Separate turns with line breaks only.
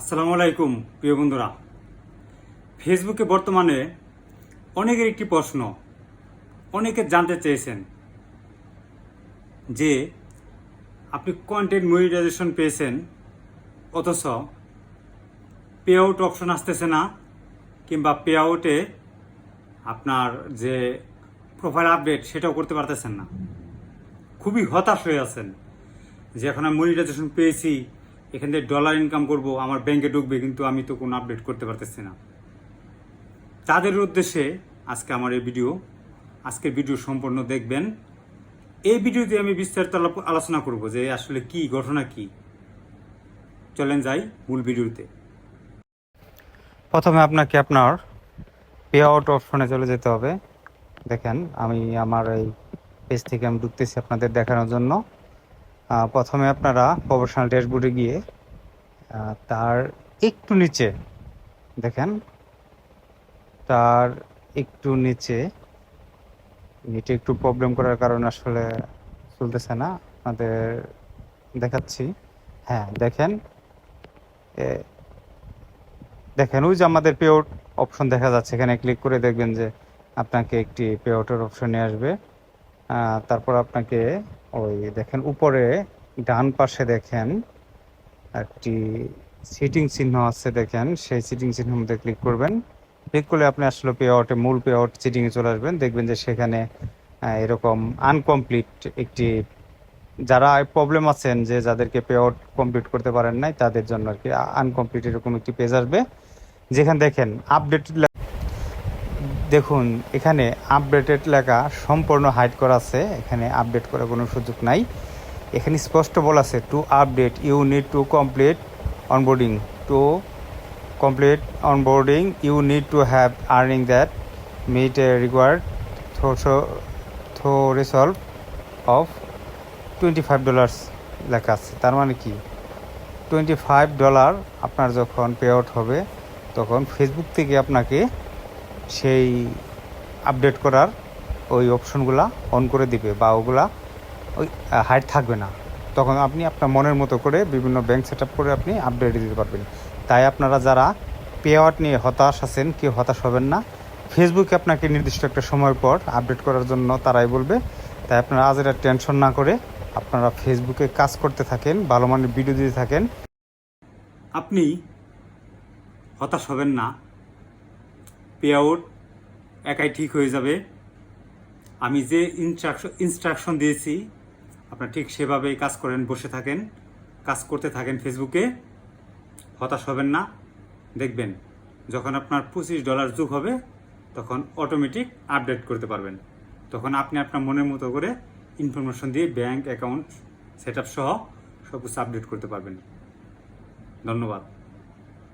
আসসালামু আলাইকুম, প্রিয় বন্ধুরা। ফেসবুকে বর্তমানে অনেকের একটি প্রশ্ন, অনেকে জানতে চেয়েছেন যে, আপনি কন্টেন্ট মনিটাইজেশন পেয়েছেন, অথচ পে আউট অপশন আসতেছে না, কিংবা পে আউটে আপনার যে প্রোফাইল আপডেট সেটাও করতে পারতেছেন না। খুবই হতাশ হয়ে আছেন যে, এখন আমি মনিটাইজেশন পেয়েছি এখান থেকে ডলার ইনকাম করব, আমার ব্যাংকে ঢুকবে, কিন্তু আমি তো কোনো আপডেট করতে পারতেছি না। তাদের উদ্দেশ্যে আজকে আমার এই ভিডিও আজকের ভিডিও সম্পূর্ণ দেখবেন। এই ভিডিওতে আমি বিস্তারিত আলোচনা করব যে আসলে কি, ঘটনা কি। চলেন যাই মূল ভিডিওতে প্রথমে আপনাকে আপনার পে আউট অপশনে চলে যেতে হবে। দেখেন, আমি আমার এই পেজ থেকে আমি ঢুকতেছি আপনাদের দেখানোর জন্য। প্রথমে আপনারা প্রফেশনাল ড্যাশবোর্ডে গিয়ে তার একটু নিচে দেখেন, তার একটু নিচে এটা একটু প্রবলেম করার কারণে আসলে চলতেছে না, আপনাদের দেখাচ্ছি। হ্যাঁ দেখেন দেখেন, ওই যে আমাদের পে আউট অপশন দেখা যাচ্ছে, এখানে ক্লিক করে দেখবেন যে আপনাকে একটি পে আউটের অপশন নিয়ে আসবে। তারপর আপনাকে ওই দেখেন, উপরে ডান পাশে দেখেন, একটি সিটিং চিহ্ন আছে দেখেন, সেই সিটিং চিহ্নের মধ্যে ক্লিক করবেন। ক্লিক করলে আপনি আসলে পে আউটে মূল পে আউট সিটিংয়ে চলে আসবেন। দেখবেন যে সেখানে এরকম আনকমপ্লিট একটি, যারা প্রবলেম আছেন যে যাদেরকে পে আউট কমপ্লিট করতে পারেন নাই, তাদের জন্য আর কি আনকমপ্লিট এরকম একটি পেজ আসবে। যেখানে দেখেন আপডেট দেখুন, এখানে আপডেটেড লেখা সম্পূর্ণ হাইড করা আছে। এখানে আপডেট করার কোনো সুযোগ নাই। এখানে স্পষ্ট বলা আছে to update you need to complete onboarding to complete onboarding you need to have earning that meet a required threshold of twenty five dollars লেখা আছে। তার মানে কি? টোয়েন্টি ফাইভ ডলার আপনার যখন পে আউট হবে, তখন ফেসবুক থেকে আপনাকে সেই আপডেট করার ওই অপশনগুলা অন করে দিবে বা ওগুলা ওই হাইট থাকবে না। তখন আপনি আপনার মনের মতো করে বিভিন্ন ব্যাংক সেট করে আপনি আপডেট দিতে পারবেন। তাই আপনারা যারা পে আউট নিয়ে হতাশ আছেন, কেউ হতাশ হবেন না। ফেসবুকে আপনাকে নির্দিষ্ট একটা সময় পর আপডেট করার জন্য তারাই বলবে। তাই আপনারা আজ এটা টেনশন না করে আপনারা ফেসবুকে কাজ করতে থাকেন, ভালো মানের ভিডিও দিতে থাকেন। আপনি হতাশ হবেন না। পে আউট একাই ঠিক হয়ে যাবে। আমি যে ইনস্ট্রাকশন ইনস্ট্রাকশন দিয়েছি, আপনার ঠিক সেভাবেই কাজ করেন, বসে থাকেন, কাজ করতে থাকেন ফেসবুকে হতাশ হবেন না। দেখবেন, যখন আপনার পঁচিশ ডলার যোগ হবে, তখন অটোমেটিক আপডেট করতে পারবেন। তখন আপনি আপনার মনের মতো করে ইনফরমেশন দিয়ে ব্যাংক অ্যাকাউন্ট সেট সহ সব কিছু আপডেট করতে পারবেন। ধন্যবাদ।